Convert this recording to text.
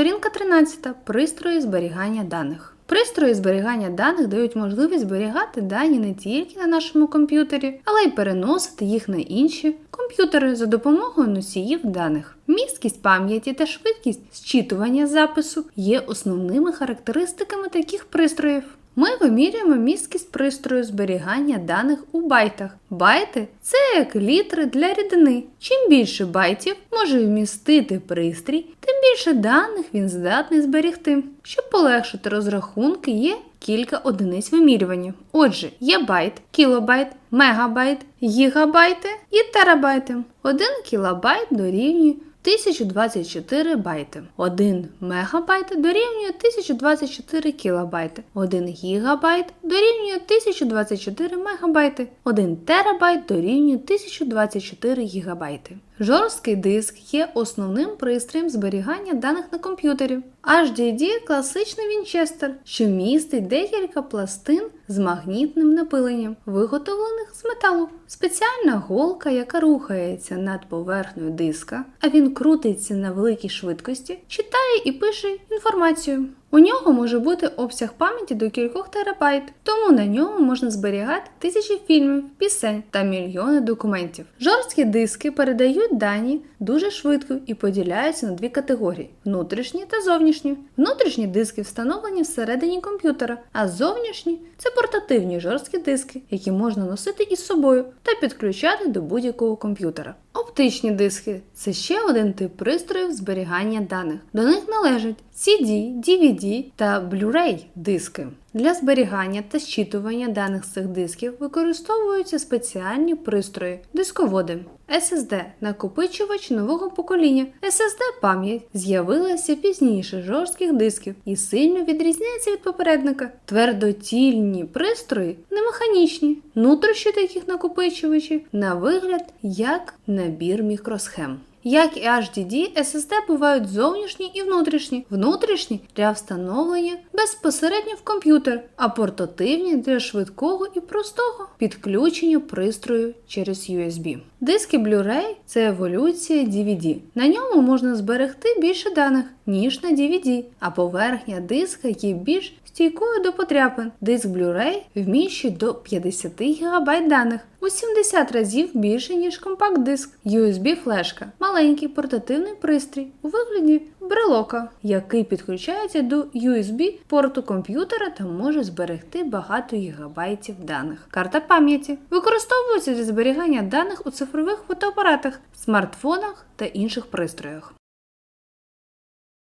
Сторінка 13. Пристрої зберігання даних. Пристрої зберігання даних дають можливість зберігати дані не тільки на нашому комп'ютері, але й переносити їх на інші комп'ютери за допомогою носіїв даних. Місткість пам'яті та швидкість зчитування запису є основними характеристиками таких пристроїв. Ми вимірюємо місткість пристрою зберігання даних у байтах. Байти це як літри для рідини. Чим більше байтів може вмістити пристрій, тим більше даних він здатний зберігти. Щоб полегшити розрахунки, є кілька одиниць вимірювання. Отже, є байт, кілобайт, мегабайт, гігабайти і терабайти. 1 кілобайт дорівнює 1024 байти. 1 мегабайт дорівнює 1024 кілобайти. 1 гігабайт дорівнює 1024 мегабайти. 1 терабайт дорівнює 1024 гігабайти. Жорсткий диск є основним пристроєм зберігання даних на комп'ютері. HDD – класичний Вінчестер, що містить декілька пластин з магнітним напиленням, виготовлених з металу. Спеціальна голка, яка рухається над поверхнею диска, а він крутиться на великій швидкості, читає і пише інформацію. У нього може бути обсяг пам'яті до кількох терабайт, тому на ньому можна зберігати тисячі фільмів, пісень та мільйони документів. Жорсткі диски передають дані дуже швидко і поділяються на дві категорії: внутрішні та зовнішні. Внутрішні диски встановлені всередині комп'ютера, а зовнішні це портативні жорсткі диски, які можна носити із собою та підключати до будь-якого комп'ютера. Оптичні диски це ще один тип пристроїв зберігання даних. До них належать CD, DVD та Blu-ray диски. Для зберігання та зчитування даних з цих дисків використовуються спеціальні пристрої, дисководи. SSD – накопичувач нового покоління. SSD пам'ять з'явилася пізніше жорстких дисків і сильно відрізняється від попередника. Твердотільні пристрої не механічні. Внутрішні таких накопичувачів на вигляд як набір мікросхем. Як і HDD, SSD бувають зовнішні і внутрішні. Внутрішні для встановлення безпосередньо в комп'ютер, а портативні для швидкого і простого підключення пристрою через USB. Диски Blu-ray – це еволюція DVD. На ньому можна зберегти більше даних, ніж на DVD, а поверхня диска є більш стійкою до потряпин. Диск Blu-ray вміщує до 50 ГБ даних, у 70 разів більше, ніж компакт-диск. USB-флешка маленький портативний пристрій у вигляді брелока, який підключається до USB порту комп'ютера та може зберегти багато гігабайтів даних. Карта пам'яті використовується для зберігання даних у цифрових фотоапаратах, смартфонах та інших пристроях.